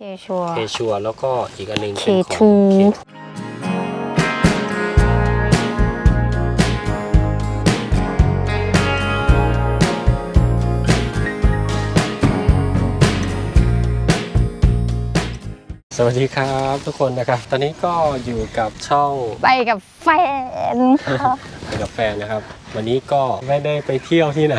เคชัวเคชัวแล้วก็อีกอันหนึงเป็นข K2 อง K2 สวัสดีครับทุกคนนะครับ ตอนนี้ก็อยู่กับช่องไปกับแฟนค่ะ ไปกับแฟนนะครับ วันนี้ก็ไม่ได้ไปเที่ยวที่ไหน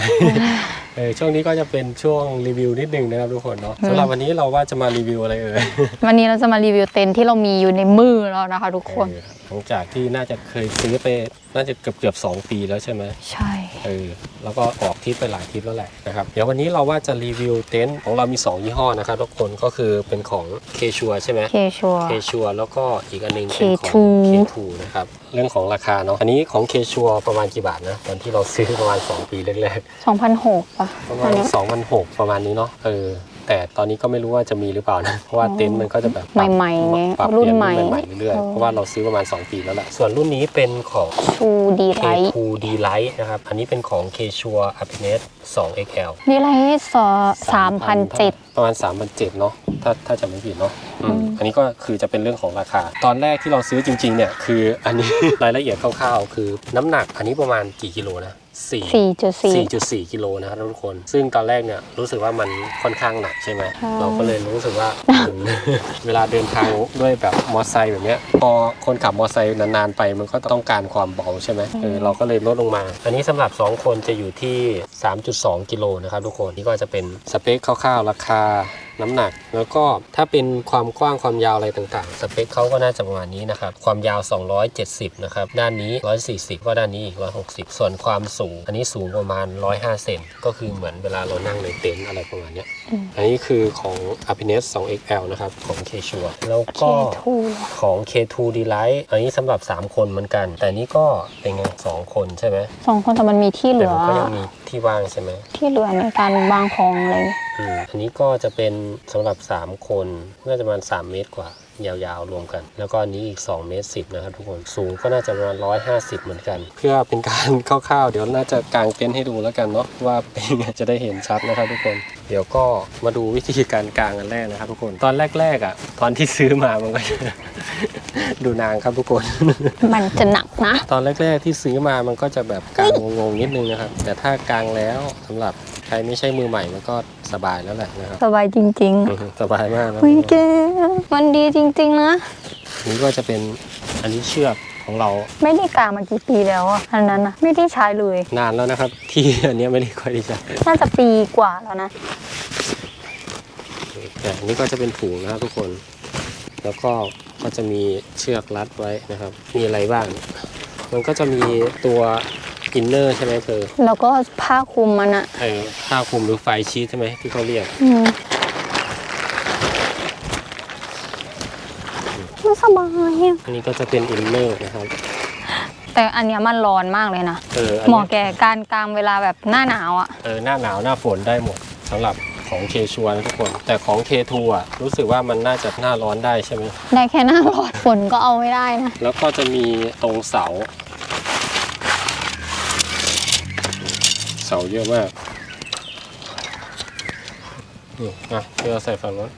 เออช่วงนี้ก็จะเป็นช่วงรีวิวนิดนึงนะครับทุกคนเนาะสำหรับวันนี้เราว่าจะมารีวิวอะไรเอ่ยวันนี้เราจะมารีวิวเต็นท์ที่เรามีอยู่ในมือแล้วนะคะทุกคนเออหลังจากที่น่าจะเคยซื้อไปน่าจะเกือบเกือบสองปีแล้วใช่ไหมใช่ เออแล้วก็ออกทริปไปหลายทริปแล้วแหละนะครับเดี๋ยววันนี้เราว่าจะรีวิวเต็นท์ของเรามี 2 ยี่ห้อนะครับทุกคนก็คือเป็นของเคชัวใช่ไหมเคชัวเคชัวแล้วก็อีกอันหนึงเป็นของ K2 K2 นะครับเรื่องของราคาเนาะอันนี้ของเคชัวประมาณกี่บาทนะตอนที่เราซื้อประมาณ 2 ปีแรกๆ2006ป่ะประมาอัณนนี้สองพันหกประมาณนี้เนาะเออ แต่ตอนนี้ก็ไม่รู้ว่าจะมีหรือเปล่านะ เพราะว่าเต็นท์มันก็จะแบบปรับใหม่ๆไงปรับรุ่เปลี่นยนใหม่รุ่นใหม่ๆเรื่อยเอๆอเพราะว่าเราซื้อประมาณ 2 ปีแล้วแหละ ส่วนรุ่นนี้เป็นของชูดีไลท์ K2 D Lite นะครับ อันนี้เป็นของ K Sure Happiness 2 XL ดีไลท์สอสามพันเจ็ดประมาณ3,700เนาะ ถ้าถ้าจำไม่ผิดเนาะอืมอืมอันนี้ก็คือจะเป็นเรื่องของราคา ตอนแรกที่เราซื้อจริงๆเนี่ยคืออันนี้รายละเอียดคร่าวๆ คือน้ำหนักอันนี้ประมาณกี่กิโลนะ สี่สี่จุดสี่4.4กิโลนะครับทุกคน ซึ่งตอนแรกเนี่ยรู้สึกว่ามันค่อนข้างหนักใช่ไหม ใช่ เราก็เลยรู้สึกว่า ถึงเวลาเดินทางด้วยแบบมอเตอร์ไซค์แบบเนี้ย พอคนขับมอเตอร์ไซค์นานๆไปมันก็ต้องการความเบาใช่ไหมเออเราก็เลยลดลงมา อันนี้สำหรับ 2 คนจะอยู่ที่ 3.2 กิโลนะครับทุกคน นี่ก็จะเป็นสเปคคร่าวๆ ราคา น้ำหนัก แล้วก็ถ้าเป็นความกว้างความยาวอะไรต่างๆ สเปคเขาก็น่าจะประมาณนี้นะครับ ความยาว 270 นะครับ ด้านนี้ 140 ก็ด้านนี้อีก 160 ส่วนความสูง อันนี้สูงประมาณ 105 เซน ก็คือเหมือนเวลาเรานั่งในเต็นท์อะไรประมาณเนี้ยอันนี้คือของ a p i n e s 2 XL นะครับ ของ k s u r e แล้วเคก็ทูของ K2 D Lite อันนี้สำหรับ 3 คนเหมือนกัน แต่นี่ก็เป็นไง2คนใช่ไหมสองคนแต่มันมีที่เหแต่ลือมันก็ยังมี ที่ว่างใช่ไหมที่เหลือในการวางของอะไรอย่างเงี้ยอืมอันนี้ก็จะเป็นสำหรับ 3 คนน่าจะประมาณ3เมตรกว่า ยาวๆรวมกัน แล้วก็อันนี้อีก2เมตร10นะครับทุกคนสูงก็น่าจะประมาณ150 เหมือนกัน เพื่อเป็นการคร่าวๆ เดี๋ยวน่าจะกางเต็นท์ให้ดูแล้วกันเนาะว่าเป็นยังไงจะได้เห็นชัดนะครับทุกคน เดี๋ยวก็มาดูวิธีการกางกันแรกนะครับทุกคนตอนแรกๆอะตอนที่ซื้อมามันก็ดูนางครับทุกคน มันจะหนักนะ ตอนแรกๆที่ซื้อมามันก็จะแบบกลางงงๆนิดนึงนะครับ แต่ถ้ากลางแล้วสำหรับ ใครไม่ใช่มือใหม่มันก็สบายแล้วแหละนะครับ สบายจริงอืมสบายมากนะๆเฮ้ยแกมันดีจริง ๆ นะ นี่ก็จะเป็นอันนี้เชือกของเราไม่ได้กางมากี่ปีแล้วอะอันนั้นนะไม่ได้ใช้เลย นานแล้วนะครับ ที่อันเนี้ยไม่ได้ค่อยได้ใช้น่าจะปีกว่าแล้วนะ แต่อันนี้ก็จะเป็นถุงนะครับทุกคน แล้วก็ก็จะมีเชือกรัดไว้นะครับ มีอะไรบ้าง มันก็จะมีตัว อินเนอร์ใช่ไหมเธอแล้วก็ผ้าคลุมมันอะไอ้ผ้าคลุมหรือไฟชีทใช่ไหมที่เขาเรียกอืมมันสบายอะอันนี้ก็จะเป็นอินเนอร์นะครับ แต่อันเนี้ยมันร้อนมากเลยนะเอออันเหมาะนี้แก่การกลางเวลาแบบหน้าหนาวอะเออหน้าหนาวหน้าฝนได้หมดสำหรับของเคชัวนะทุกคน แต่ของ K2 อะรู้สึกว่ามันน่าจะหน้าร้อนได้ใช่ไหม ได้แค่หน้าร้อนฝนก็เอาไม่ได้นะ แล้วก็จะมีตรงเสา เสาเยอะมากนี่อะเพื่อใส่ฝั่งนู้น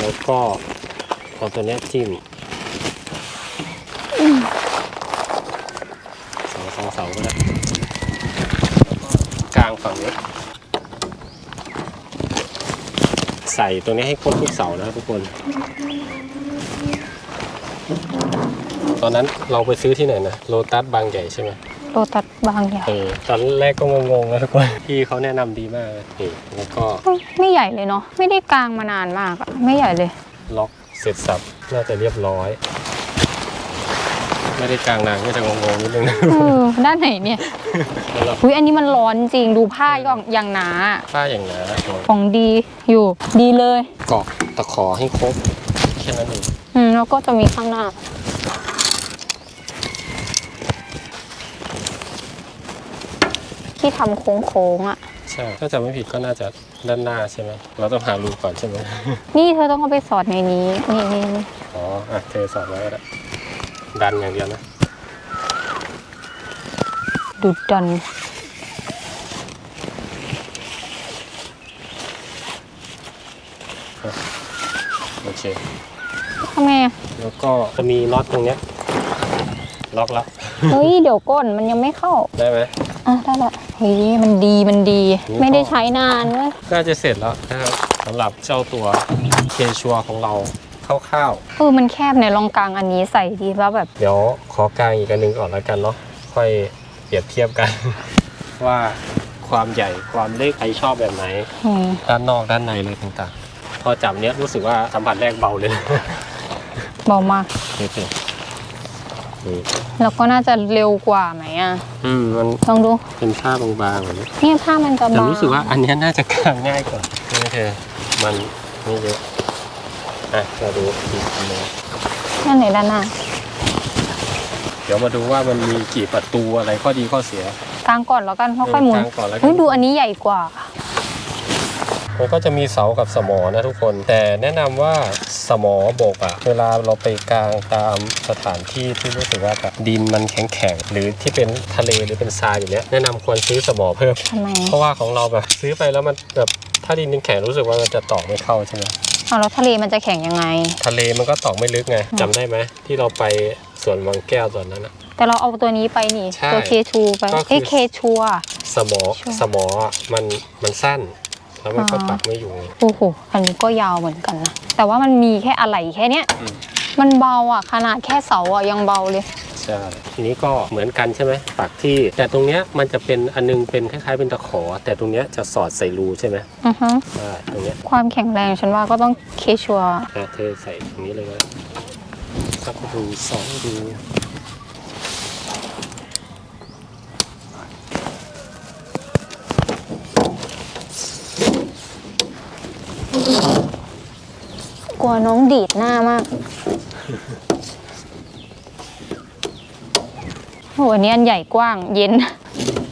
แล้วก็เอาตัวนี้จิ้มเสาสองเสาก็ได้แล้วกลางฝั่งนี้ ใส่ตัวนี้ให้ครบทุกเสานะทุกคน ตอนนั้นเราไปซื้อที่ไหนนะ โลตัสบางใหญ่ใช่ไหม โลตัสบางอย่างเออตอนแรกก็งงๆนะทุกคนพี่เขาแนะนำดีมากเลยนี่แล้วก็เฮ้ยไม่ใหญ่เลยเนาะไม่ได้กลางมานานมากอะไม่ใหญ่เลย ล็อกเสร็จสับน่าจะเรียบร้อย ไม่ได้กลางนานก็จะงงๆนิดนึงนะเออด้านไหนเนี่ยแล้วเราอุ้ยอันนี้มันร้อนจริงดูผ้าย่องอย่างหนาอะผ้าอย่างหนาของดีอยู่ ดีเลย เกาะตะขอให้ครบแค่นั้นเองอืมแล้วก็จะมีข้างหน้า ที่ทำโค้งๆอะ ใช่ ถ้าจำไม่ผิดก็น่าจะด้านหน้าใช่ไหม เราต้องหารูก่อนใช่ไหม นี่เธอต้องเอาไปสอดในนี้ นี่นี่นี่อ๋ออะเทสอดไว้ก็ได้ดันอย่างเดียวนะ ดุดดันนโอเค ทำไงอะแล้วก็จะมีน็อตตรงเนี้ย ล็อกแล้ว เฮ้ย เดี๋ยวก้นมันยังไม่เข้า ได้ไหมอะ ได้ละ เฮ้ยมันดีมันดีนี่ไม่ได้ก็ใช้นานเว้ยน่าจะเสร็จแล้วนะครับสำหรับเจ้าตัวเคชัวของเราคร่าวเออมันแคบในยลองกลางอันนี้ใส่ดีว่าแบบๆเดี๋ยวขอกางอีกอันหนึงก่อนแล้วกันเนาะค่อยเปรียบเทียบกัน ว่าความใหญ่ความเล็กใครชอบแบบไหนอืมด้านนอกด้านในเลยต่างๆ พอจับเนี้ยรู้สึกว่าสัมผัสแรกเบาเลย เบามาก โอเคนี่ แล้วก็น่าจะเร็วกว่าไหมอะอืมมันลองดูเป็นผ้าบางๆแบบนี้เนี่ยผ้ามันจะแต่บางรู้สึกว่าอันเนี้ยน่าจะกางง่ายกว่านี่เธอมันไม่เยอะอะเราดูอีกทีหนึงนั่นไหนด้านหน้าเดี๋ยวมาดูว่ามันมีกี่ประตูอะไรข้อดีข้อเสียกลางก่อนแล้วกันค่อยๆหมุนกางก่อนแล้วกัเฮ้ยดูอันนี้ใหญ่กว่า มันก็จะมีเสากับสมอนะทุกคน แต่แนะนำว่าสมอบกอะเวลาเราไปกางตามสถานที่ที่รู้สึกว่าแบบดินมันแข็งๆหรือที่เป็นทะเลหรือเป็นทรายอย่างเนี้ยแนะนำควรซื้อสมอเพิ่มทำไมเพราะว่าของเราแบบซื้อไปแล้วมันแบบถ้าดินมันแข็งรู้สึกว่ามันจะตอกไม่เข้าใช่ไหมเอาแล้วทะเลมันจะแข็งยังไง ทะเลมันก็ตอกไม่ลึกไงจำได้ไหมที่เราไปสวนวังแก้วตอนนั้นอะแต่เราเอาตัวนี้ไปนี่ใช่ตัวเคชูไปก็คือเอ้เคชัวสมอใช่สมออะมันมันสั้น แล้วมันก็อ๋อปักไม่อยู่ไงโอ้โห อันนี้ก็ยาวเหมือนกันนะ แต่ว่ามันมีแค่อะไรแค่เนี้ย อืม มันเบาอะ ขนาดแค่เสาอะยังเบาเลย ใช่ทีนี้ก็เหมือนกันใช่ไหมปักที่ แต่ตรงเนี้ยมันจะเป็นอันนึงเป็นคล้ายๆเป็นตะขอ แต่ตรงเนี้ยจะสอดใส่รูใช่ไหมอือฮะใช่ตรงเนี้ยความแข็งแรงฉันว่าก็ต้องเคชัวอะเธอใส่ตรงนี้เลยก็ได้สักรูสองรู กลัวน้องดีดหน้ามากโหอันนี้อันใหญ่กว้าง เย็น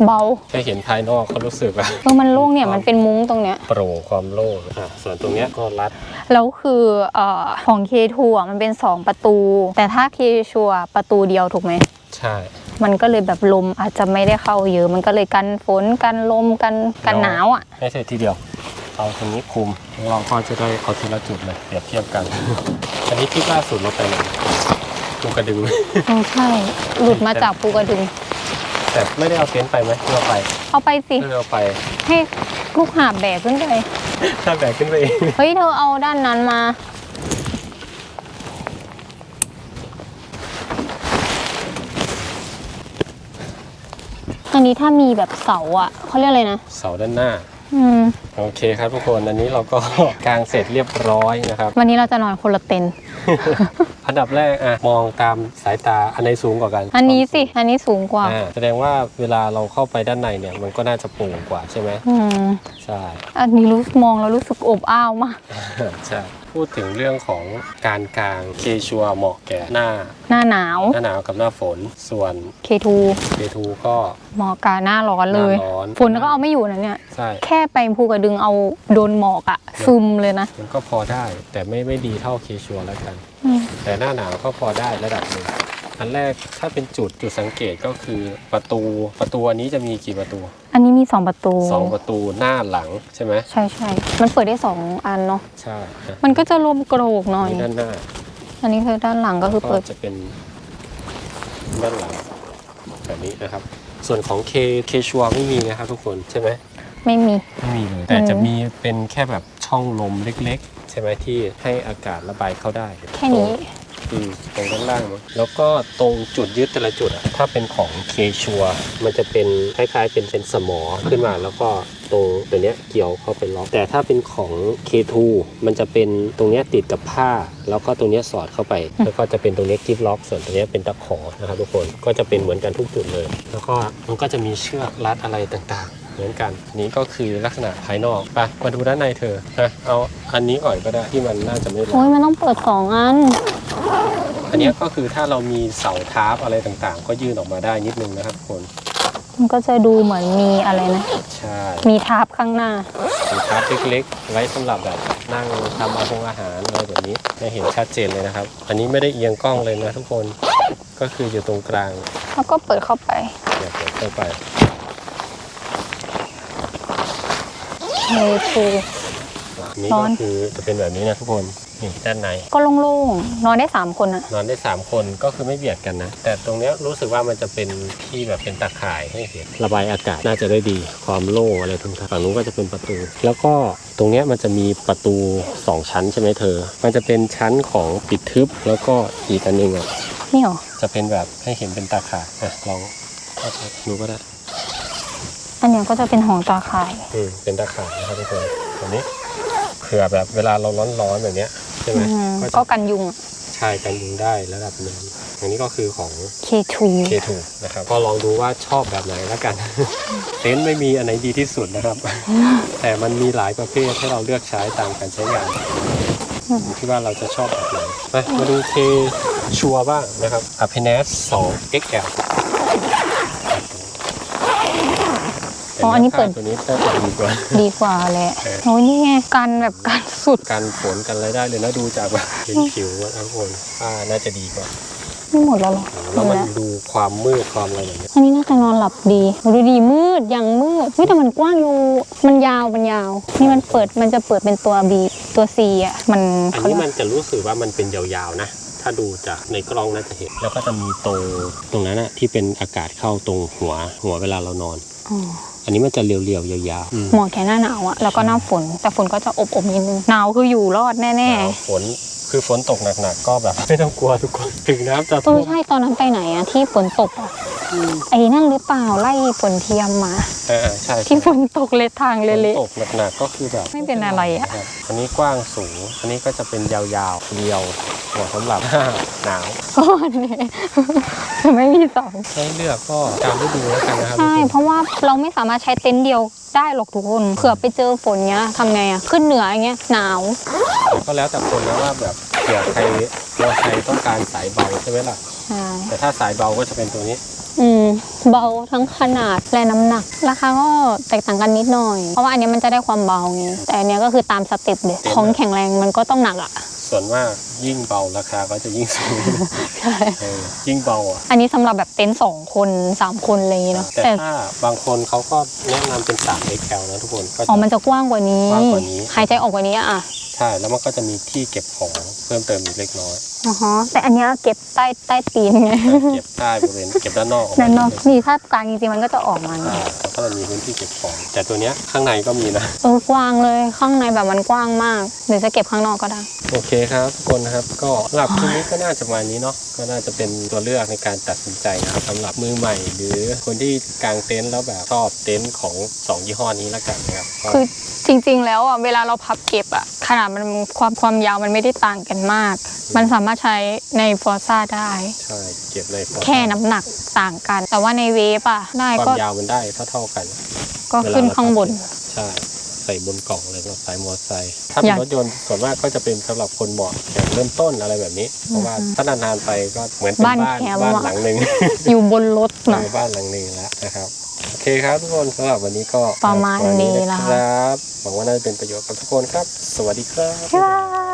เบาแค่เห็นภายนอกก็รู้สึกว่าเออมันโล่งเนี่ยมันเป็นมุ้งตรงเนี้ย โปร่งความโล่งอะส่วนตรงเนี้ยก็รัด แล้วคือเอ่อของ K2 อะมันเป็น 2 ประตู แต่ถ้า K ชัวประตูเดียวถูกไหม ใช่มันก็เลยแบบลมอาจจะไม่ได้เข้าเยอะ มันก็เลยกันฝนกันลมกันกันหนาวอะให้เสร็จทีเดียว เอาตรงนี้คุมเราก็จะได้เอาทีละจุดเลยเปรียบเทียบกัน อันนี้ที่ล่าสุดเราไปไหนภูกระดึงเออใช่ หลุดมาจากภูกระดึง แต่ไม่ได้เอาเต็นท์ไปไหมที่เราไปเอาไปสิ ไม่ได้เอาไป ให้ลูกหาบแบกขึ้นไป ถ้าแบกขึ้นไปเอง เฮ้ย เธอเอาด้านนั้นมา อันนี้ถ้ามีแบบเสาอะเขาเรียกอะไรนะ เสาด้านหน้า อืมโอเคครับทุกคนอันนี้เราก็ กางเสร็จเรียบร้อยนะครับ วันนี้เราจะนอนคนละเต็นท์ อันดับแรกอะมองตามสายตาอันไหนสูงกว่ากันอันนี้สิ อันนี้สูงกว่า อ่าแสดงว่าเวลาเราเข้าไปด้านในเนี่ยมันก็น่าจะโปร่งกว่าใช่ไหมอืม ใช่ อันนี้รู้มองแล้วรู้สึกอบอ้าวมาก ใช่ พูดถึงเรื่องของการกางเคชัวเหมาะแก่หน้า หน้าหนาวหน้าหนาวกับหน้าฝนส่วน K2 เคทูก็ หมอกกาหน้าร้อนเลย หน้าร้อน ฝนก็เอาไม่อยู่นะเนี่ย ใช่แค่ไปภูกระดึงเอาโดนหมอกอะซึมเลยนะมันก็พอได้แต่ไม่ไม่ดีเท่าเคชัวแล้วกัน อืมแต่หน้าหนาวก็พอได้ระดับหนึ่งอันแรกถ้าเป็นจุดจุดสังเกตก็คือประตูประตูอันนี้จะมีกี่ประตู อันนี้มีสองประตูสองประตูหน้าหลังใช่ไหมใช่ใช่มันเปิดได้สองอันเนาะใช่ะมันก็จะลมโกรกหน่อยนี่ด้านหน้า อันนี้คือด้านหลังก็คือก็เปิดจะเป็นด้านหลังแบบนี้นะครับ ส่วนของเคเคชัวไม่มีนะครับทุกคนใช่ไหมไม่มีไม่มีเลยแต่จะมีเป็นแค่แบบช่องลมเล็ก ๆ ใช่ไหมที่ให้อากาศระบายเข้าได้ แค่นี้ อืมตรงด้านล่างมั้งแล้วก็ตรงจุดยึดแต่ละจุดอะถ้าเป็นของเคชัวมันจะเป็นคล้ายๆ เป็นเป็นสมอขึ้นมาแล้วก็ ตรงตัวเนี้ยเกี่ยวเข้าไปล็อก แต่ถ้าเป็นของ K2 มันจะเป็นตรงเนี้ยติดกับผ้า แล้วก็ตรงเนี้ยสอดเข้าไป แล้วก็จะเป็นตรงเนี้ยกิฟล็อก ส่วนตรงเนี้ยเป็นตะขอนะครับทุกคนก็จะเป็นเหมือนกันทุกจุดเลย แล้วก็มันก็จะมีเชือกรัดอะไรต่างๆ เหมือนกันอันนี้ก็คือลักษณะภายนอกไปมาดูด้านในเธอนะเอาอันนี้ก่อนก็ได้ที่มันน่าจะไม่ร้อนโอ้ยมันต้องเปิดสองอัน อันเนี้ยก็คือถ้าเรามีเสาทาร์ปอะไรต่างๆ ก็ยื่นออกมาได้นิดนึงนะครับทุกคน มันก็จะดูเหมือนมีอะไรนะ ใช่มีทาบข้างหน้าเป็นทาร์ปเล็กๆ ไว้สำหรับแบบนั่งทำอาหงอาหารอะไรแบบนี้จะเห็นชัดเจนเลยนะครับ อันนี้ไม่ได้เอียงกล้องเลยนะทุกคนก็คืออยู่ตรงกลางแล้วก็เปิดเข้าไปเดี๋ยวเปิดเข้าไปเคทูอันนี้ร้อก็น คือจะเป็นแบบนี้นะทุกคน นี่ด้านในก็โล่งๆ นอนได้สามคนอะนอนได้ 3 คนก็คือไม่เบียดกันนะ แต่ตรงเนี้ยรู้สึกว่ามันจะเป็นที่แบบเป็นตาข่ายให้เห็นระบายอากาศน่าจะได้ดีความโล่งอะไรทั้งๆฝั่งนู้นก็จะเป็นประตู แล้วก็ตรงเนี้ยมันจะมีประตู 2 ชั้นใช่ไหมเธอ มันจะเป็นชั้นของปิดทึบแล้วก็อีกอันหนึงอะนี่หรอจะเป็นแบบให้เห็นเป็นตาข่ายอะลองเอาไปดูก็ได้อันเนี้ยก็จะเป็นหอตาข่ายอืมเป็นตาข่ายนะครับทุกคนตัวนี้เผื่อแบบเวลาเราร้อนๆแบบเนี้ยใช่ไหมอืมก็ก็จะกันยุงอะใช่กันยุงได้ระดับหนึ่งอันนี้ก็คือของ K2 เคถูกนะครับก็ลองดูว่าชอบแบบไหนแล้วกัน เต็นท์ไม่มีอันไหนดีที่สุดนะครับ แต่มันมีหลายประเภทให้เราเลือกใช้ตามการใช้งานอยู่ที่ว่าเราจะชอบแบบไหนไปมาดูเคชัวบ้างนะครับ Happiness 2 XL อ๋ออันนี้เปิด ตัวนี้น่าจะดีกว่า ดีกว่าแหละเออ โอ้ยนี่ไงกันแบบกันสุดการฝนกันอะไรได้เลยนะดูจากแบบเห็นผิวนะทุกคนอ่าน่าจะดีกว่าไม่หมดแล้วเหรอหแล้วมมัดนแล้วดูความมืดความอะไรอย่างเงี้ยอันนี้น่าจะนอนหลับดีดูดีมืดยังมืดเฮ้ยแต่มันกว้างอยู่มันยาวมันยาว นี่มันเปิดมันจะเปิดเป็นตัว B ตัว C อะมันอันเขานี้เรียกมันจะรู้สึกว่ามันเป็นยาวๆนะ ถ้าดูจากในกล้องน่าจะเห็น แล้วก็จะมีตรงตรงนั้นนะที่เป็นอากาศเข้าตรงหัวหัวเวลาเรานอน อ๋ออันนี้มันจะเรียวๆยาวๆอืมเหมาะแค่หน้าหนาวอะแล้วก็หน้าฝน แต่ฝนก็จะอบอบๆนิดนึงหนาวคืออยู่รอดแน่หนาวฝนคือฝนตกหนักๆก็แบบ ไม่ต้องกลัวทุกคนถึงน้ำจะๆเอท่อวมใช่ตอนนั้นไปไหนอะที่ฝนตกอะอืม ไอ้นั่นหรือเปล่าไล่ฝนเทียมมาอ่าใช่ที่ฝนตกเละทางฝเละนตกหนักๆก็คือแบบไม่เป็นอะไรอะครับอันนี้กว้างสูง อันนี้ก็จะเป็นยาวๆเรียวเหมาะสำหรับหนาวๆก็อันนี้จะไม่มีเสองให้เลือกก็ตามฤดูแล้วกันนะครับทุกใช่คนเพราะว่าเราไม่สามารถใช้เต็นท์เดียวได้หรอกทุกคนเผื่อไปเจอฝนเงี้ยทำไงอะขึ้นเหนืออย่างเงี้ยหนาวแต่ก็แล้วแต่คนนะว่าแบบเผื่อใครตัวใครต้องการสายเบาใช่ไหมล่ะ ใช่แต่ถ้าสายเบาก็จะเป็นตัวนี้อืม เบาทั้งขนาดและน้ำหนัก ราคาก็แตกต่างกันนิดหน่อย เพราะว่าอันเนี้ยมันจะได้ความเบาไงแต่อันเนี้ยก็คือตามสเต็ปเลยของแข็งแรงมันก็ต้องหนักอะส่วนมาก ยิ่งเบาราคาก็จะยิ่งสูงใช่เออยิ่งเบาอะอันนี้สำหรับแบบเต็นท์สองคนสามคนอะไรอย่างงี้เนาะแต่แต่ถ้าบางคนเขาก็แนะนำเป็น 3 XL นะทุกคนก็อ๋อมันจะกว้างกว่านี้กว้างกว่านี้ หายใจออกกว่านี้อะใช่แล้วมันก็จะมีที่เก็บของเพิ่มเติมอีกเล็กน้อยอ๋อฮะแต่อันเนี้ยเก็บใต้ใต้ตีนไงเก็บใต้บริเวณเก็บด้านนอกออกมานั่นเนาะนี่ถ้ากลางจริงๆมันก็จะออกมาอ่าเนี่ยแล้วก็จะมีพื้นที่เก็บของ แต่ตัวเนี้ยข้างในก็มีนะ เออกว้างเลยข้างในแบบมันกว้างมากหรือจะเก็บข้างนอกก็ได้ โอเคครับทุกคนนะครับ ก็หลับคลิปนี้ก็น่าจะประมาณนี้เนาะก็น่าจะเป็นตัวเลือกในการตัดสินใจนะครับสำหรับมือใหม่ หรือคนที่กางเต็นท์แล้วแบบชอบเต็นท์ของสองยี่ห้อนี้ละกันนะครับก็คือจริงๆ แล้วอะเวลาเราพับเก็บอะขนาดมันความความยาวมันไม่ได้ต่างกันมาก มันสามารถใช้ในฟอร์ซ่าได้ ใช่เก็บในฟอร์แค่น้ำหนักต่างกัน แต่ว่าในเวฟอะได้ควาก็มยาวมันได้เท่าเท่าๆกันก็ขึ้นข้างบน ใช่ใส่บนกล่องเลยก็ใส่มอเตอร์ไซค์ถ้าเป็นอยากรถยนต์ส่วนมากก็จะเป็นสำหรับคนเหมาะแบบเริ่มต้นอะไรแบบนี้เพราะว่าถ้านานๆไปก็เหมือนเป็นบ้านบ้านแคมป์บ้านอะ หลังหนึ่ง อยู่บนรถในนะบ้านหลังหนึ่งแล้วนะครับ โอเคครับทุกคนสำหรับวันนี้ก็ประมาณนี้นะละครับหวังว่าน่าจะเป็นประโยชน์กับทุกคนครับ สวัสดีครับบ๊ายบาย